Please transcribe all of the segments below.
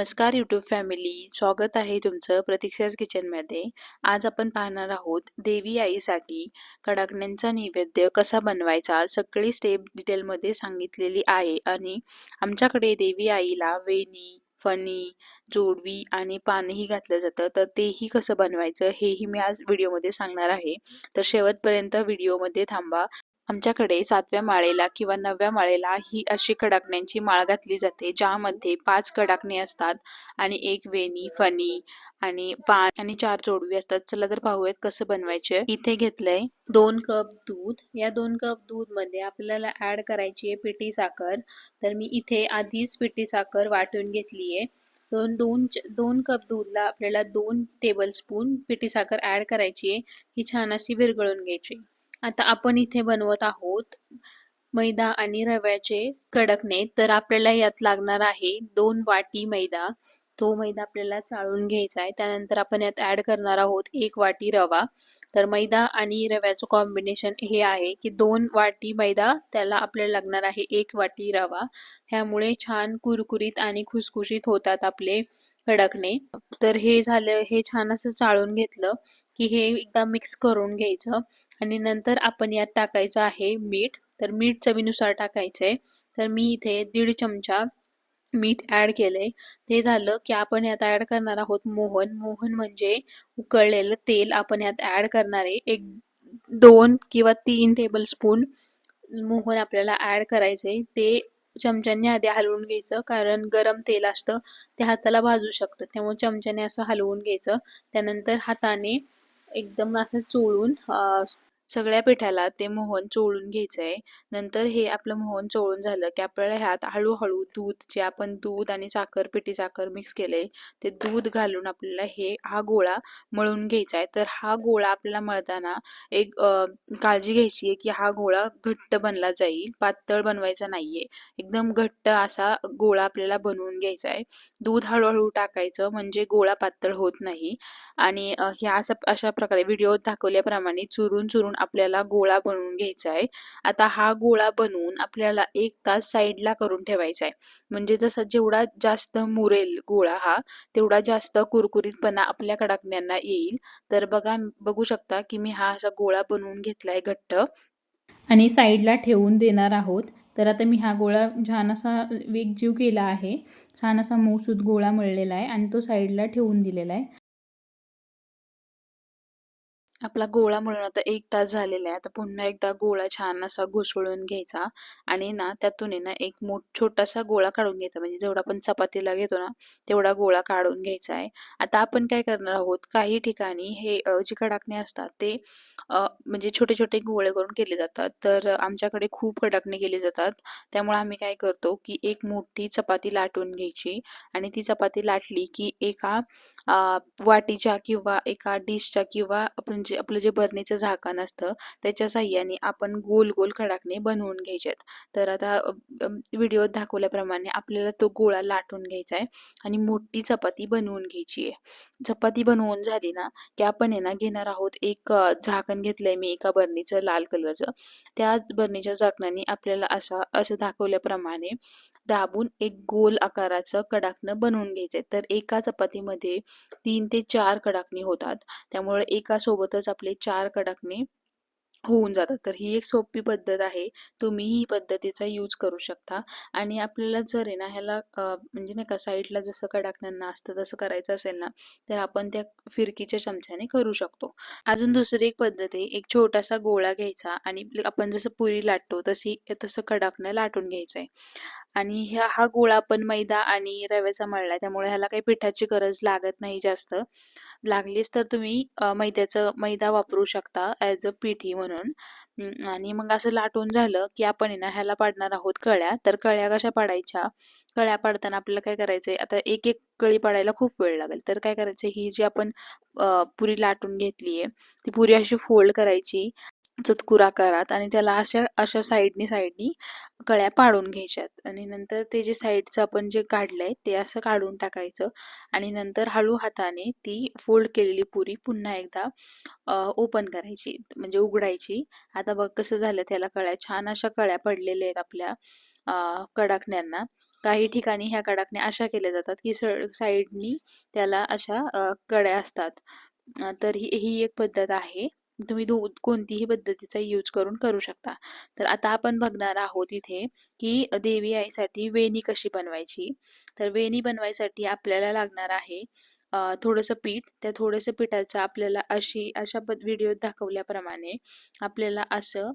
नमस्कार YouTube family स्वागत आहे तुमचं प्रतीक्षाच किचनमध्ये आज आपण पाहणार आहोत देवी आईसाठी कडाकण्यांचा नैवेद्य कसा बनवायचा सगळी स्टेप डिटेलमध्ये सांगितलेली आहे आणि आमच्याकडे देवी आईला वेणी फणी जोडवी आणि पानही घातलं जातं. तर तेही कसं बनवायचं हेही मी आज व्हिडिओमध्ये सांगणार आहे. तर शेवटपर्यंत व्हिडिओमध्ये थांबा. आमच्याकडे सातव्या माळेला किंवा नवव्या माळेला ही अशी कडाकण्यांची माळ घातली जाते ज्यामध्ये पाच कडाकणे असतात आणि एक वेणी फणी आणि पान आणि चार जोडवी असतात. चला तर पाहूयात कसं बनवायचे. इथे घेतलंय दोन कप दूध. या दोन कप दूधमध्ये आपल्याला ऍड करायची आहे पिठी साखर. तर मी इथे आधीच पिठी साखर वाटून घेतलीये. दोन दोन दोन कप दूधला आपल्याला दोन टेबल स्पून पिठी साखर ऍड करायची आहे. ही छान अशी विरघळून घ्यायची. आता आपण इथे बनवत आहोत मैदा आणि रव्याचे कडकणे तर आपल्याला यात लागणार आहे दोन वाटी मैदा. तो मैदा आपल्याला चाळून घ्यायचा आहे. त्यानंतर आपण यात ऍड करणार आहोत एक वाटी रवा. तर मैदा आणि रव्याचं कॉम्बिनेशन हे आहे की दोन वाटी मैदा त्याला आपल्याला लागणार आहे एक वाटी रवा. ह्यामुळे छान कुरकुरीत आणि खुसखुशीत होतात आपले कडकणे तर हे झालं हे छान असं चाळून घेतलं की हे एकदा मिक्स करून घ्यायचं. आणि नंतर आपण यात टाकायचं आहे मीठ. तर मीठ चवीनुसार टाकायचंय. तर मी इथे दीड चमचा मीठ ऍड केलंय. ते झालं की आपण यात ऍड करणार आहोत मोहन. मोहन म्हणजे उकळलेलं तेल आपण यात ऍड करणार आहे. एक दोन किंवा तीन टेबल स्पून मोहन आपल्याला ऍड करायचंय. ते चमच्याने आधी हलवून घ्यायचं कारण गरम तेल असतं ते हाताला भाजू शकतं. त्यामुळे चमच्याने असं हलवून घ्यायचं. त्यानंतर हाताने एकदम असं चोळून सगळ्या पिठाला ते मोहन चोळून घ्यायचं आहे नंतर हे आपलं मोहन चोळून झालं की आपल्याला ह्यात हळूहळू दूध जे आपण दूध आणि साखर पिठी साखर मिक्स केले ते दूध घालून आपल्याला हे हा गोळा मळून घ्यायचा आहे तर हा गोळा आपल्याला मळताना एक काळजी घ्यायची आहे की हा गोळा घट्ट बनला जाईल पातळ बनवायचा नाहीये. एकदम घट्ट असा गोळा आपल्याला बनवून घ्यायचा आहे दूध हळूहळू टाकायचं म्हणजे गोळा पातळ होत नाही. आणि ह्या अशा अशा प्रकारे व्हिडिओ दाखवल्याप्रमाणे चुरून चुरून आपल्याला गोळा बनवून घ्यायचा आहे. आता हा गोळा बनवून आपल्याला एक तास साईडला करून ठेवायचा आहे. म्हणजे जसा जेवढा जास्त मुरेल गोळा हा तेवढा जास्त कुरकुरीतपणा आपल्या कडाकण्यांना येईल. तर बघा बघू शकता की मी हा असा गोळा बनवून घेतलाय घट्ट. आणि साईडला ठेवून देणार आहोत. तर आता मी हा गोळा छान असा वेगजीव केला आहे. छान असा मऊसूद गोळा मळलेला आहे आणि तो साईडला ठेवून दिलेला आहे. आपला गोळा म्हणून आता एक तास झालेला आहे. आता पुन्हा एकदा गोळा छान असा घुसळून घ्यायचा आणि ना त्यातून आहे ना एक मोठ छोटासा गोळा काढून घ्यायचा. म्हणजे जेवढा आपण चपातीला घेतो ना तेवढा गोळा काढून घ्यायचा आहे. आता आपण काय करणार आहोत काही ठिकाणी हे जे कडाकणे असतात ते म्हणजे छोटे छोटे गोळे करून केले जातात. तर आमच्याकडे खूप कडाकणे केले जातात. त्यामुळे आम्ही काय करतो की एक मोठी चपाती लाटून घ्यायची आणि ती चपाती लाटली की एका वाटीच्या किंवा एका डिशच्या किंवा आपण जे आपलं जे बरणीचं झाकण असतं त्याच्या साह्याने आपण गोल गोल कडाकणे बनवून घ्यायच्यात तर आता व्हिडिओत दाखवल्याप्रमाणे आपल्याला तो गोळा लाटून घ्यायचा आहे आणि मोठी चपाती बनवून घ्यायची आहे. चपाती बनवून झाली ना की आपण आहे ना घेणार आहोत एक झाकण घेतलंय मी एका बरणीचं लाल कलरचं. त्या बरणीच्या झाकणाने आपल्याला असा असं दाखवल्याप्रमाणे दाबून एक गोल आकाराचं कडाकणं बनवून घ्यायचंय तर एका चपातीमध्ये तीन ते चार कडाकणी होतात. त्यामुळे एका सोबतच आपले चार कडाकणे होऊन जातात तर ही एक सोपी पद्धत आहे. तुम्ही ही पद्धतीचा यूज करू शकता. आणि आपल्याला जर आहे ना ह्याला म्हणजे नाही का साईडला जसं कडाकण्यांना असतं तसं करायचं असेल ना तर आपण त्या फिरकीच्या चमच्याने करू शकतो. अजून दुसरी एक पद्धत आहे. एक छोटासा गोळा घ्यायचा आणि आपण जसं पुरी लाटतो तशी तसं कडाकणं लाटून घ्यायचं आहे आणि ह्या हा गोळा पण मैदा आणि रव्याचा मळला त्यामुळे ह्याला काही पिठाची गरज लागत नाही जास्त. लागलीच तर तुम्ही मैद्याचं मैदा वापरू शकता ॲज अ पिठी म्हणून. आणि मग असं लाटून झालं की आपण ना ह्याला पाडणार आहोत कळ्या. तर कळ्या कशा पाडायच्या? कळ्या पाडताना आपल्याला काय करायचंय? आता एक एक कळी पाडायला खूप वेळ लागेल. तर काय करायचं? ही जी आपण पुरी लाटून घेतलीये ती पुरी अशी फोल्ड करायची. चतकुरा आकारात आणि त्याला अशा अशा साईडनी साईडनी कळ्या पाडून घ्यायच्यात आणि नंतर ते जे साईडचं आपण जे काढलंय ते असं काढून टाकायचं आणि नंतर हळू हाताने ती फोल्ड केलेली पुरी पुन्हा एकदा ओपन करायची म्हणजे उघडायची आता बघ कसं झालं त्याला कळ्या छान अशा कळ्या पडलेल्या आहेत आपल्या कडाकण्यांना. काही ठिकाणी ह्या कडाकण्या अशा केल्या जातात, की साईडनी साइडनी त्याला अशा कड्या असतात. तर ही ही एक पद्धत आहे. तुम्ही दो कोणतीही पद्धतीचा यूज करून करू शकता. तर आता आपण बघणार आहोत इथे, की देवी आईसाठी वेणी कशी बनवायची. तर वेणी बनवायसाठी आपल्याला लागणार आहे थोडंसं पीठ. त्या थोडंसं पिठाचं आपल्याला अशी अशा व्हिडिओत दाखवल्याप्रमाणे आपल्याला असं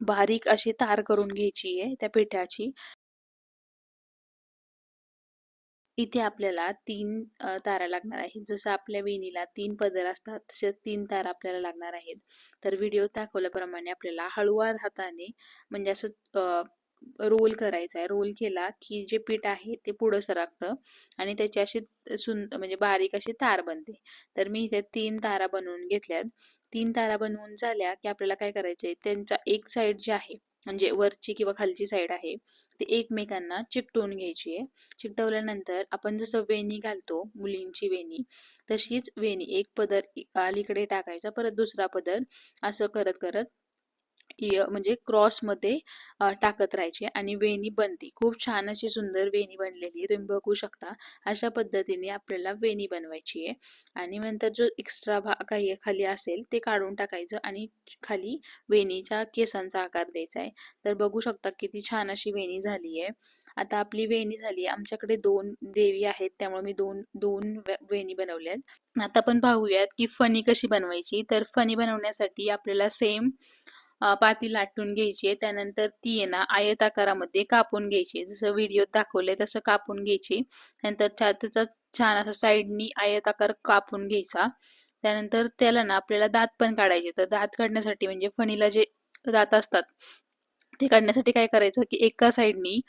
बारीक अशी तार करून घ्यायची आहे त्या पिठाची. इथे आपल्याला तीन तारा लागणार आहेत. जसं आपल्या वेणीला तीन पदर असतात, तसे तीन तारा आपल्याला लागणार आहेत. तर व्हिडिओ दाखवल्याप्रमाणे आपल्याला हळूवार हाताने म्हणजे असं रोल करायचा आहे. रोल केला की जे पीठ आहे ते पुढं सरकतं आणि त्याची अशी सुंद म्हणजे बारीक अशी तार बनते. तर मी इथे तीन तारा बनवून घेतल्यात. तीन तारा बनवून झाल्या की आपल्याला काय करायचंय त्यांचा एक साईड जे आहे म्हणजे वरची किंवा खालची साईड आहे ती एकमेकांना चिकटवून घ्यायची आहे. चिकटवल्यानंतर आपण जसं वेणी घालतो मुलींची वेणी तशीच वेणी एक पदर अलीकडे टाकायचा परत दुसरा पदर असं करत करत म्हणजे क्रॉसमध्ये टाकत राहायची आणि वेणी बनती. खूप छान अशी सुंदर वेणी बनलेली आहे. तुम्ही बघू शकता. अशा पद्धतीने आपल्याला वेणी बनवायची आहे. आणि नंतर जो एक्स्ट्रा भाग काही खाली असेल ते काढून टाकायचं आणि खाली वेणीच्या केसांचा आकार द्यायचा आहे. तर बघू शकता किती छान अशी वेणी झाली आहे. आता आपली वेणी झाली आमच्याकडे दोन देवी आहेत. त्यामुळे मी दोन दोन वेणी बनवल्यात. आता आपण पाहूयात की फणी कशी बनवायची. तर फणी बनवण्यासाठी आपल्याला सेम पाती लाटून घ्यायची आहे त्यानंतर ती आहे ना आयत आकारामध्ये कापून घ्यायची. जसं व्हिडिओत दाखवलंय तसं कापून घ्यायची. नंतर त्याचा छान असं साईडनी आयत आकार कापून घ्यायचा. त्यानंतर त्याला ना आपल्याला दात पण काढायचे. तर दात काढण्यासाठी म्हणजे फणीला जे दात असतात ते काढण्यासाठी काय करायचं की एका साईडनी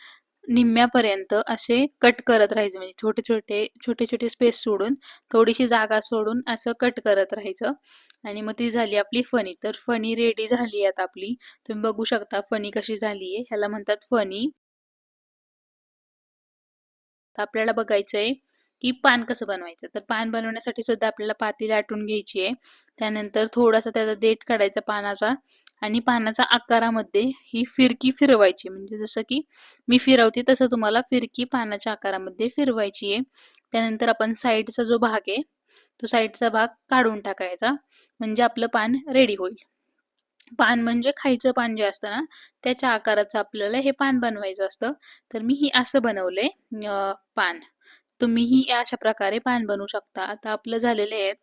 निम्म्यापर्यंत असे कट करत राहायचे. म्हणजे छोटे छोटे छोटे छोटे स्पेस सोडून थोडीशी जागा सोडून असं कट करत राहायचं. आणि मग ती झाली आपली फणी तर फणी रेडी झाली आता आपली. तुम्ही बघू शकता फणी कशी झाली आहे ह्याला म्हणतात फणी तर आपल्याला बघायचंय. की पान कसं बनवायचं? तर पान बनवण्यासाठी सुद्धा आपल्याला पाती लाटून घ्यायची आहे. त्यानंतर थोडासा त्याचा देठ काढायचा पानाचा आणि पानाचा आकारामध्ये ही फिरकी फिरवायची. म्हणजे जसं की मी फिरवते तसं तुम्हाला फिरकी पानाच्या आकारामध्ये फिरवायची आहे. त्यानंतर आपण साईडचा जो भाग आहे तो साईडचा भाग काढून टाकायचा. म्हणजे आपलं पान रेडी होईल. पान म्हणजे खायचं पान जे असतं ना त्याच्या आकाराचं आपल्याला हे पान बनवायचं असतं. तर मी ही असं बनवलंय पान. तुम्हीही अशा प्रकारे पान बनवू शकता. आता आपलं झालेले आहेत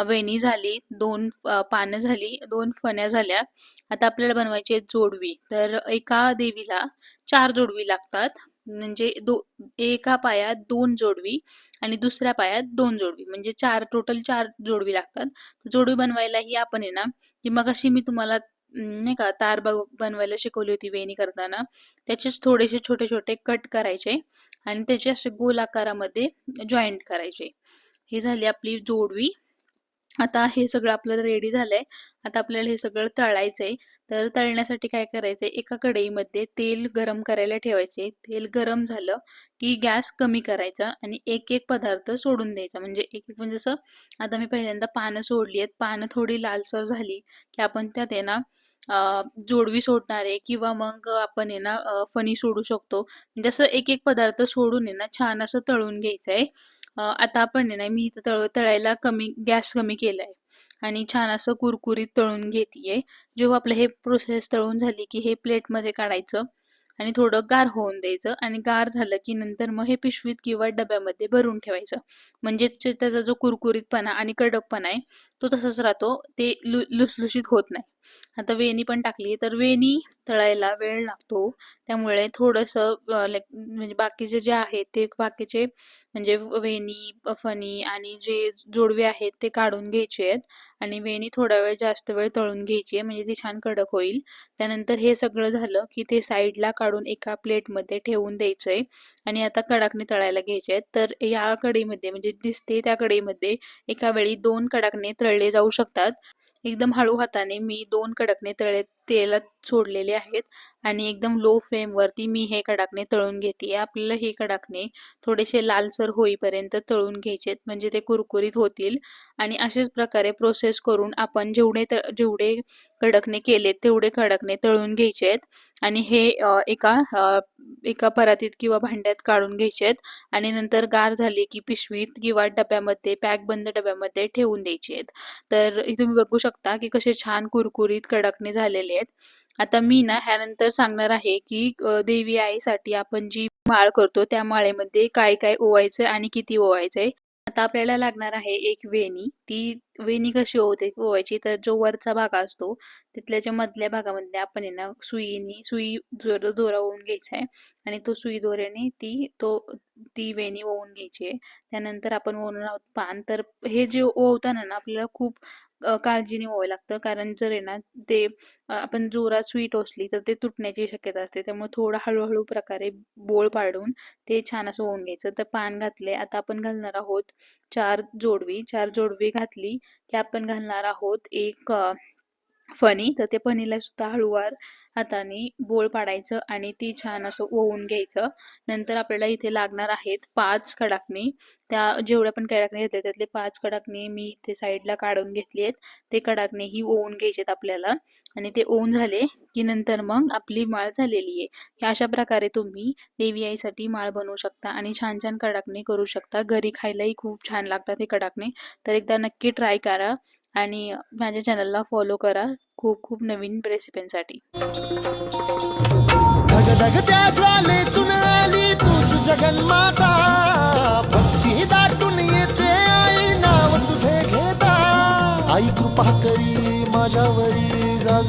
वेणी झाली दोन पानं झाली दोन फण्या झाल्या. आता आपल्याला बनवायची आहेत जोडवी. तर एका देवीला चार जोडवी लागतात. म्हणजे दो एका पायात दोन जोडवी आणि दुसऱ्या पायात दोन जोडवी. म्हणजे चार टोटल चार जोडवी लागतात. जोडवी बनवायला ही आपण आहे ना की मग अशी मी तुम्हाला नाही का तार ब- बनवायला शिकवली होती वेणी करताना. त्याचेच थोडेसे छोटे छोटे कट करायचे आणि त्याचे असे गोल आकारामध्ये जॉईंट करायचे. हे झाली आपली जोडवी. आता हे सगळं आपल्याला रेडी झालंय. आता आपल्याला हे सगळं तळायचंय. तर तळण्यासाठी काय करायचंय? एका कढईमध्ये तेल गरम करायला ठेवायचे. तेल गरम झालं की गॅस कमी करायचा आणि एक एक पदार्थ सोडून द्यायचा. म्हणजे एक एक म्हणजे जसं आता मी पहिल्यांदा पानं सोडली आहेत. पानं थोडी लालसर झाली की आपण त्यात आहे ना जोडवी सोडणार आहे किंवा मग आपण आहे ना फणी सोडू शकतो. म्हणजे असं एक एक पदार्थ सोडून आहे ना छान असं तळून घ्यायचंय. आहे आता आपण आहे ना मी इथं तळ तळायला कमी गॅस कमी केलाय. आणि छान असं कुरकुरीत तळून घेतीये. जेव्हा आपलं हे प्रोसेस तळून झाली की हे प्लेटमध्ये काढायचं आणि थोडं गार होऊन द्यायचं आणि गार झालं की नंतर मग हे पिशवीत किंवा डब्यामध्ये भरून ठेवायचं. म्हणजे त्याचा जो कुरकुरीतपणा आणि कडकपणा आहे तो तसाच राहतो. ते लु लुसलुशीत होत नाही. आता वेणी पण टाकली तर वेणी तळायला वेळ लागतो. त्यामुळे थोडंसं लाईक म्हणजे बाकीचे जे आहेत ते बाकीचे म्हणजे वेणी फणी आणि जे जोडवे आहेत ते काढून घ्यायचे आहेत. आणि वेणी थोडा वेळ जास्त वेळ तळून घ्यायची आहे म्हणजे ती छान कडक होईल. त्यानंतर हे सगळं झालं की ते साईडला काढून एका प्लेटमध्ये ठेवून द्यायचंय. आणि आता कडाकणी तळायला घ्यायचे आहेत. तर या कडीमध्ये म्हणजे दिसते त्या कडीमध्ये एका वेळी दोन कडाकणे तळले जाऊ शकतात. एकदम हळू हाताने मी दोन कडकने तळे तेलात सोडलेले आहेत आणि एकदम लो फ्लेमवरती मी हे कडाकणे तळून घेते आपल्याला हे कडाकणे थोडेसे लालसर होईपर्यंत तळून घ्यायचे म्हणजे ते कुरकुरीत होतील. आणि अशाच प्रकारे प्रोसेस करून आपण जेवढे जेवढे कडकणे केलेत तेवढे कडकणे तळून घ्यायचे आहेत आणि हे एका एका परातीत किंवा भांड्यात काढून घ्यायचे आहेत आणि नंतर गार झाले की पिशवीत किंवा डब्यामध्ये पॅक बंद डब्यामध्ये ठेवून द्यायचे आहेत तर तुम्ही बघू शकता की कसे छान कुरकुरीत कडकणे झालेले आहेत. आता मी ना ह्यानंतर सांगणार आहे की देवी आईसाठी आपण जी माळ करतो त्या माळेमध्ये काय काय ओवायचं आणि किती ओवायचंय. आता आपल्याला लागणार आहे एक वेणी. ती वेणी कशी ओवते ओवायची. तर जो वरचा भाग असतो तिथल्या ज्या मधल्या भागामध्ये आपण आहे ना सुईनी सुई जोर दोरा ओवून घ्यायचा आहे. आणि तो सुई दोऱ्याने ती तो ती वेणी ओवून घ्यायची आहे. त्यानंतर आपण ओवून आहोत पान. तर हे जे ओवताना ना आपल्याला खूप काळजीने ओवावं लागतं. कारण जर आहे ना ते आपण जोरात सुई टोचली तर ते तुटण्याची शक्यता असते. त्यामुळे थोडं हळूहळू प्रकारे बोळ पाडून ते छान असं ओवून घ्यायचं. तर पान घातले आता आपण घालणार आहोत चार जोडवी चार जोडवी घातली की आपण घालणार आहोत एक फणी. तर ते फणीला सुद्धा हळूवार हाताने बोळ पाडायचं आणि ती छान असं ओवून घ्यायचं. नंतर आपल्याला इथे लागणार आहेत पाच कडाकणी. त्या जेवढ्या पण कडाकणी घेतल्या त्यातले पाच कडाकणी मी इथे साईडला काढून घेतली आहेत. ते कडाकणी ही ओवून घ्यायचेत आपल्याला. आणि ते ओवून झाले की नंतर मग आपली माळ झालेली आहे. अशा प्रकारे तुम्ही देवी आईसाठी माळ बनवू शकता आणि छान छान कडाकणे करू शकता. घरी खायलाही खूप छान लागतात हे कडाकणे. तर एकदा नक्की ट्राय करा आणि माझ्या चॅनलला फॉलो करा. खूप खूप नवीन रेसिपींसाठी आई कृपा करी माझ्यावरी जाग